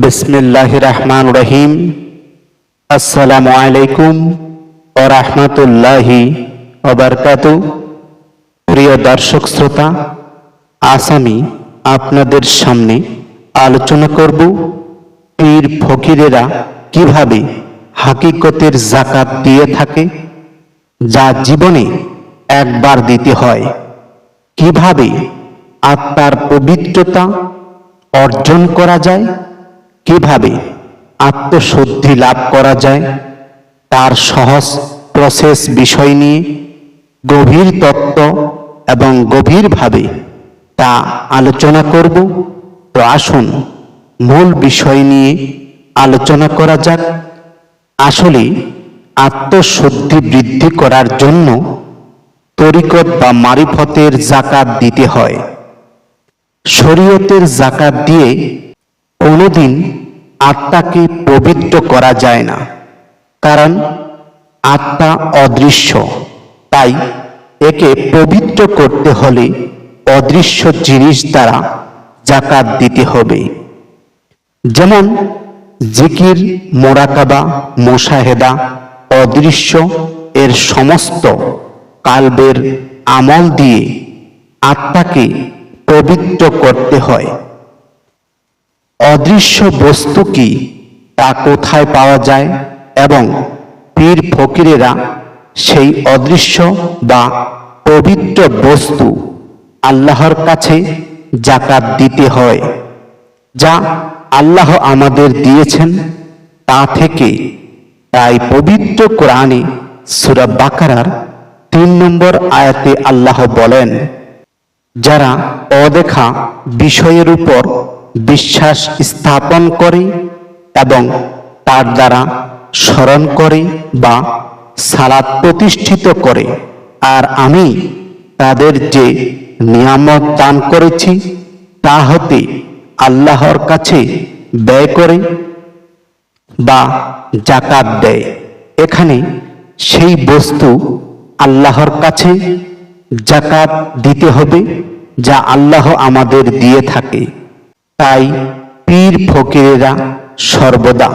বিসমিল্লাহ রহমান রহিম। আসসালামু আলাইকুম ও রহমতুল্লাহি ওবরকাত প্রিয় দর্শক শ্রোতা, আজ আপনাদের সামনে আলোচনা করব পীর ফকিরেরা কীভাবে হাকিকতের জাকাত দিয়ে থাকে, যা জীবনে একবার দিতে হয়। কীভাবে আত্মার পবিত্রতা অর্জন করা যায় কীভাবে আত্মশুদ্ধি লাভ করা যায়, তার সহজ প্রসেস বিষয় নিয়ে, গভীর তত্ত্ব এবং গভীরভাবে তা আলোচনা করব। তো আসুন, মূল বিষয় নিয়ে আলোচনা করা যাক। আসলে আত্মশুদ্ধি বৃদ্ধি করার জন্য তরিকত বা মারিফতের জাকাত দিতে হয়। শরীয়তের জাকাত দিয়ে কোনোদিন আত্মাকে পবিত্র করা যায় না। কারণ আত্মা অদৃশ্য। তাই একে পবিত্র করতে হলে অদৃশ্য জিনিস দ্বারা জাকাত দিতে হবে। যেমন জিকির, মোরাকাবা, মোশাহেদা অদৃশ্য, এর সমস্ত কালবের আমল দিয়ে আত্মাকে পবিত্র করতে হয়। অদৃশ্য বস্তু কি তা কোথায় পাওয়া যায় এবং পীর ফকিরেরা সেই অদৃশ্য বা পবিত্র বস্তু আল্লাহর কাছে জাকাত দিতে হয়, যা আল্লাহ আমাদের দিয়েছেন, তা থেকে। তাই পবিত্র কোরআনে সুরা বাকারার তিন নম্বর আয়াতে আল্লাহ বলেন, যারা অদেখা বিষয়ের উপর বিশ্বাস স্থাপন করে এবং তার দ্বারা স্মরণ করে বা সালাদ প্রতিষ্ঠিত করে। আর আমি তাদের যে নিয়ামত দান করেছি, তা হতে আল্লাহর কাছে ব্যয় করে বা জাকাত দেয়। এখানে সেই বস্তু আল্লাহর কাছে জাকাত দিতে হবে, যা আল্লাহ আমাদের দিয়ে থাকে। তাই পীর ফকিরেরা সর্বদা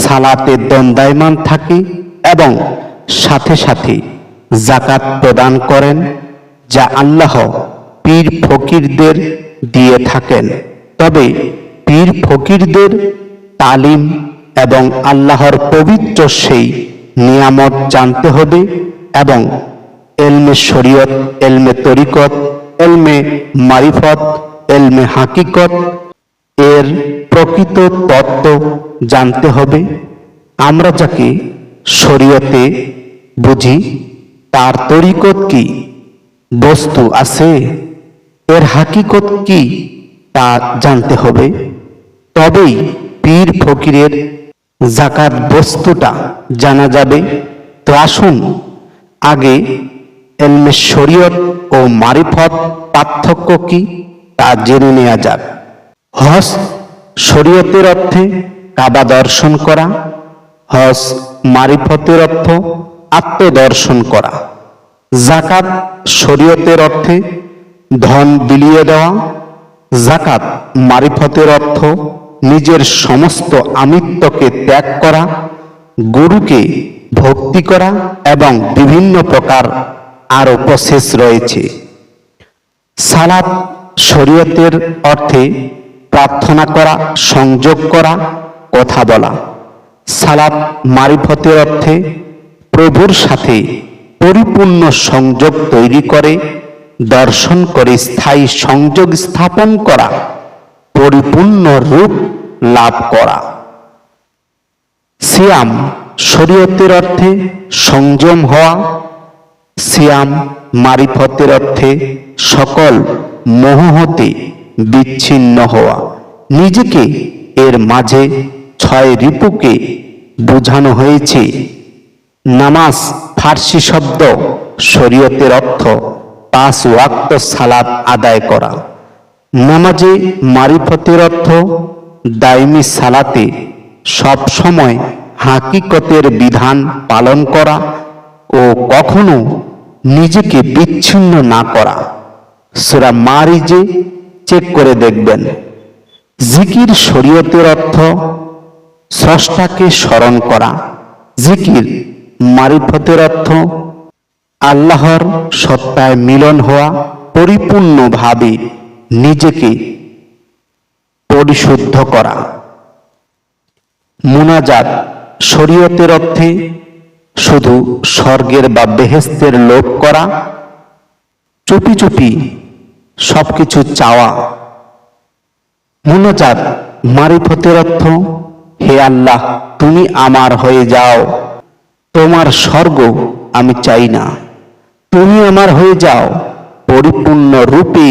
সালাতে দণ্ডায়মান থাকে এবং সাথে সাথে জাকাত প্রদান করেন যা আল্লাহ পীর ফকিরদের দিয়ে থাকেন। তবে পীর ফকিরদের তালিম এবং আল্লাহর পবিত্র সেই নিয়ামত জানতে হবে এবং এলমে শরীয়ত, এলমে তরিকত, এলমে মারিফত, এলমে হাকিকত এর প্রকৃত তত্ত্ব জানতে হবে। আমরা যাকে শরীয়তে বুঝি, তার তরিকত কি? বস্তু আছে। এর হাকিকত কি? তা জানতে হবে। তবেই পীর ফকিরের জাকাত বস্তুটা জানা যাবে। তো আসুন আগে এলমে শরীয়ত ও মারিফত পার্থক্য কি তা জেনে নেওয়া যাক। হজ শরীয়তের অর্থে কাবা দর্শন করা, হজ মারিফতের অর্থ আত্মদর্শন করা। জাকাত শরীয়তের অর্থে ধন বিলিয়ে দেওয়া, জাকাত মারিফতের অর্থ নিজের সমস্ত আমিত্বকে ত্যাগ করা, গরুকে ভক্তি করা এবং বিভিন্ন প্রকার আরও প্রসেস রয়েছে। সালাত শরীয়তের অর্থে প্রার্থনা করা, সংযোগ করা, কথা বলা। সালাত মারিফতের অর্থে প্রভুর সাথে পরিপূর্ণ সংযোগ তৈরি করে, দর্শন করে, স্থায়ী সংযোগ স্থাপন করা, পরিপূর্ণ রূপ লাভ করা। সিয়াম শরীয়তের অর্থে সংযম হওয়া, সিয়াম মারিফতের অর্থে সকল মোহ হতে বিচ্ছিন্ন হওয়া। নিজেকে এর মাঝে ছয় রিপুকে বোঝানো হয়েছে। নামাজ ফার্সি শব্দ, শরীয়তের অর্থ পাঁচ ওয়াক্ত সালাত আদায় করা। নামাজে মারিফতের অর্থ দাইমি সালাতে সব সময় হাকিকতের বিধান পালন করা ও কখনো নিজেকে বিচ্ছিন্ন না করা। সুরা মারিজে চেক করে দেখবেন। জিকির শরীয়তের অর্থ স্রষ্টাকে স্মরণ করা। জিকির মারিফতের অর্থ আল্লাহর সত্তায় মিলন হওয়া, পরিপূর্ণভাবে নিজেকে পরিশুদ্ধ করা। মুনাজাত শরীয়তের অর্থে শুধু স্বর্গের বা বেহেস্তের লোভ করা। চুপি চুপি সবকিছু চাওয়া। মুনাজাত, মারিফতের অর্থ, হে আল্লাহ, তুমি আমার হয়ে যাও। তোমার স্বর্গ আমি চাই না। তুমি আমার হয়ে যাও। পরিপূর্ণ রূপে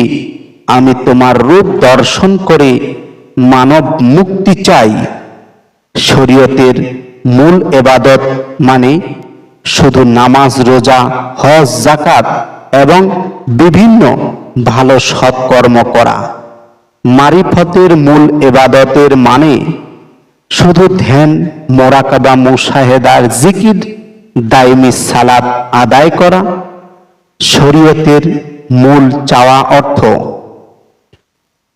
আমি তোমার রূপ দর্শন করে মানব মুক্তি চাই। শরীয়তের মূল এবাদত মানে শুধু নামাজ, রোজা, হজ জাকাত এবং বিভিন্ন ভালো সৎকর্ম করা। মারিফতের মূল এবাদতের মানে শুধু ধ্যান মোরাকাবা মুশাহেদার জিকির দাইমি সালাত আদায় করা, শরীয়তের মূল চাওয়া অর্থ।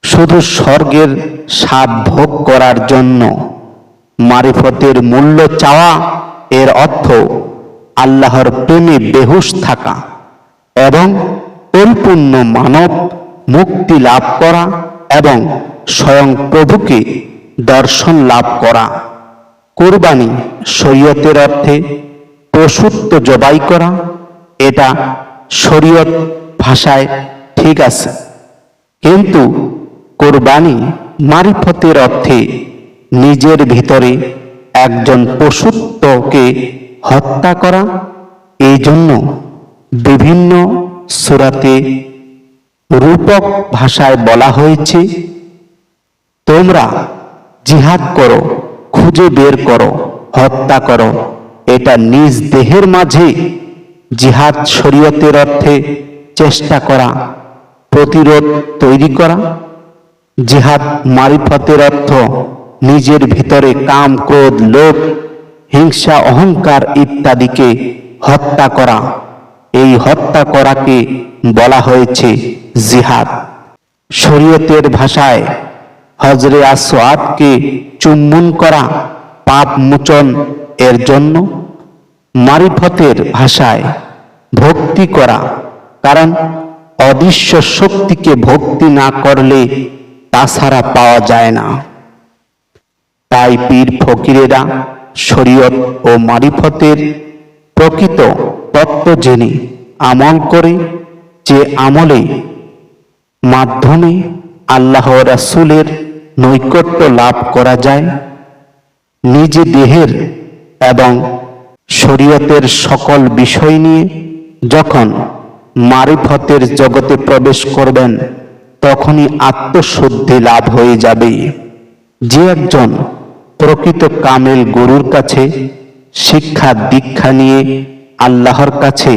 শুধু স্বর্গের স্বাদ ভোগ করার জন্য মারিফতের মূল্য চাওয়া, এর অর্থ আল্লাহর প্রেমে বেহুশ থাকা এবং পরিপূর্ণ মানব মুক্তি লাভ করা এবং স্বয়ং প্রভুকে দর্শন লাভ করা। কোরবানি শরীয়তের অর্থে পশুত্ব জবাই করা, এটা শরীয়ত ভাষায় ঠিক আছে। কিন্তু কোরবানি মারিফতের অর্থে নিজের ভিতরে একজন পশুত্বকে হত্যা করা এই জন্য বিভিন্ন সুরাতে রূপক ভাষায় বলা হয়েছে, তোমরা জিহাদ করো, খুঁজে বের করো, হত্যা করো। এটা নিজ দেহের মাঝে জিহাদ শরীয়তের অর্থে চেষ্টা করা, প্রতিরোধ তৈরি করা। জিহাদ মারিফতের অর্থ নিজের ভিতরে কাম, ক্রোধ, লোভ, হিংসা, অহংকার ইত্যাদিকে হত্যা করা। এই হত্যা করাকে বলা হয়েছে জিহাদ। শরীয়তের ভাষায় হজরে আসওয়াদকে চুম্বন করা পাপ মোচন এর জন্য মারিফতের ভাষায় ভক্তি করা, কারণ অদৃশ্য শক্তিকে ভক্তি না করলে তাছাড়া পাওয়া যায় না। তাই পীর ফকিরেরা শরীয়ত ও মারিফতের প্রকৃত তত্ত্ব জেনে আমল করে যে আমলে মাধ্যমে আল্লাহ রাসূলের নৈকট্য লাভ করা যায়, নিজ দেহের এবং শরীয়তের সকল বিষয় নিয়ে যখন মারিফতের জগতে প্রবেশ করবেন, তখনই আত্মশুদ্ধি লাভ হয়ে যাবে। যে একজন প্রকৃত কামেল গরুর কাছে শিক্ষা দীক্ষা নিয়ে আল্লাহর কাছে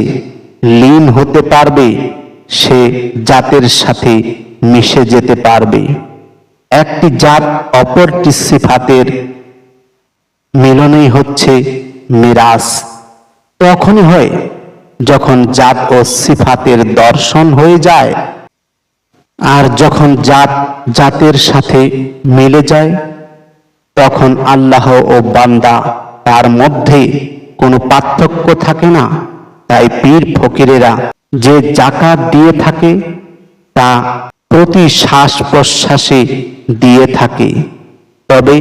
লীন হতে পারবে, সে জাতের সাথে মিশে যেতে পারবে। একটি জাত অপরটি সিফাতের মিলনই হচ্ছে মিরাস তখনই হয়, যখন জাত ও সিফাতের দর্শন হয়ে যায়, আর যখন জাত জাতের সাথে মিলে যায়, তখন আল্লাহ ও বান্দা তার মধ্যে কোনো পার্থক্য থাকে না। তাই পীর ফকিরেরা যে জাকাত দিয়ে থাকে, তা প্রতি শ্বাস প্রশ্বাসে দিয়ে থাকে। তবে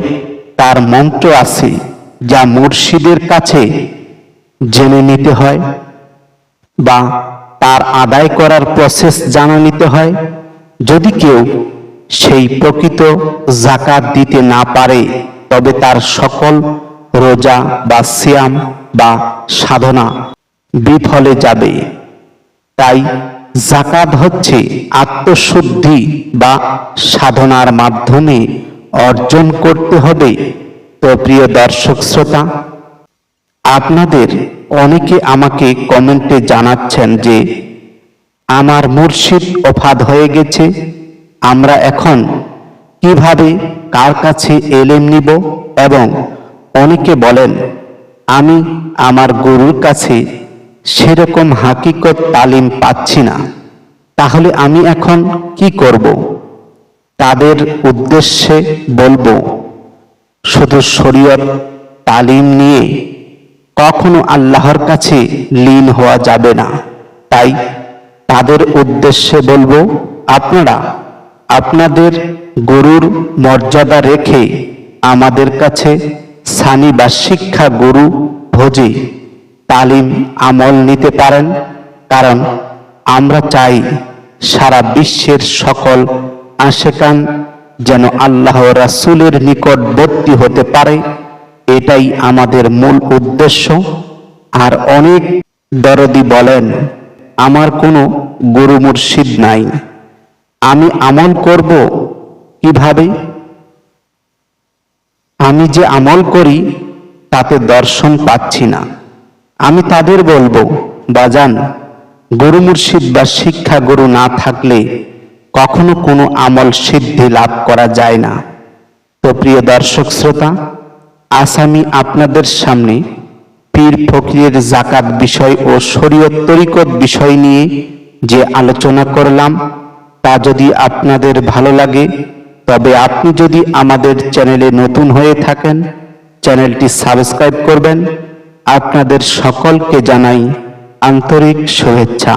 তার মন্ত্র আছে, যা মুর্শিদের কাছে জেনে নিতে হয় বা তার আদায় করার প্রসেস জানা নিতে হয়। যদি কেউ সেই প্রকৃত জাকাত দিতে না পারে, তবে তার সকল রোজা বা সিয়াম বা সাধনা বিফলে যাবে। তাই জাকাত হচ্ছে আত্মশুদ্ধি বা সাধনার মাধ্যমে অর্জন করতে হবে। তো প্রিয় দর্শক শ্রোতা, আপনাদের অনেকে আমাকে কমেন্টে জানাচ্ছেন যে, আমার মুর্শিদ ওফাদ হয়ে গেছে, আমরা এখন কীভাবে কার কাছে এলেম নিব? এবং অনেকে বলেন আমি আমার গুরুর কাছে সেরকম হাকিকত তালিম পাচ্ছি না। তাহলে আমি এখন কি করব? তাদের উদ্দেশ্যে বলব, শুধু শরীয়ত তালিম নিয়ে কখনো আল্লাহর কাছে লীন হওয়া যাবে না। তাই তাদের উদ্দেশ্যে বলব, আপনারা আপনাদের গুরুর মর্যাদা রেখে আমাদের কাছে সানি বা শিক্ষা গুরু ভোজে তালিম আমল নিতে পারেন, কারণ আমরা চাই সারা বিশ্বের সকল আশেকান যেন আল্লাহ রাসুলের নিকটবর্তী হতে পারে। এটাই আমাদের মূল উদ্দেশ্য। আর অনেক দরদি বলেন, আমার কোনো গুরু মুর্শিদ নাই। আমি আমল করব কীভাবে? আমি যে আমল করি, তাতে দর্শন পাচ্ছি না। আমি তাদের বলব, বাজান, গুরু মুর্শিদ বা শিক্ষা গুরু না থাকলে কখনো কোনো আমল সিদ্ধি লাভ করা যায় না। তো প্রিয় দর্শক শ্রোতা আসামি আপনাদের সামনে পীর ফকিরের জাকাত বিষয় ও শরীয়ত তরিকত বিষয় নিয়ে যে আলোচনা করলাম, তা যদি আপনাদের ভালো লাগে তবে আপনি যদি আমাদের চ্যানেলে নতুন হয়ে থাকেন, চ্যানেলটি সাবস্ক্রাইব করবেন। আপনাদের সকলকে জানাই আন্তরিক শুভেচ্ছা।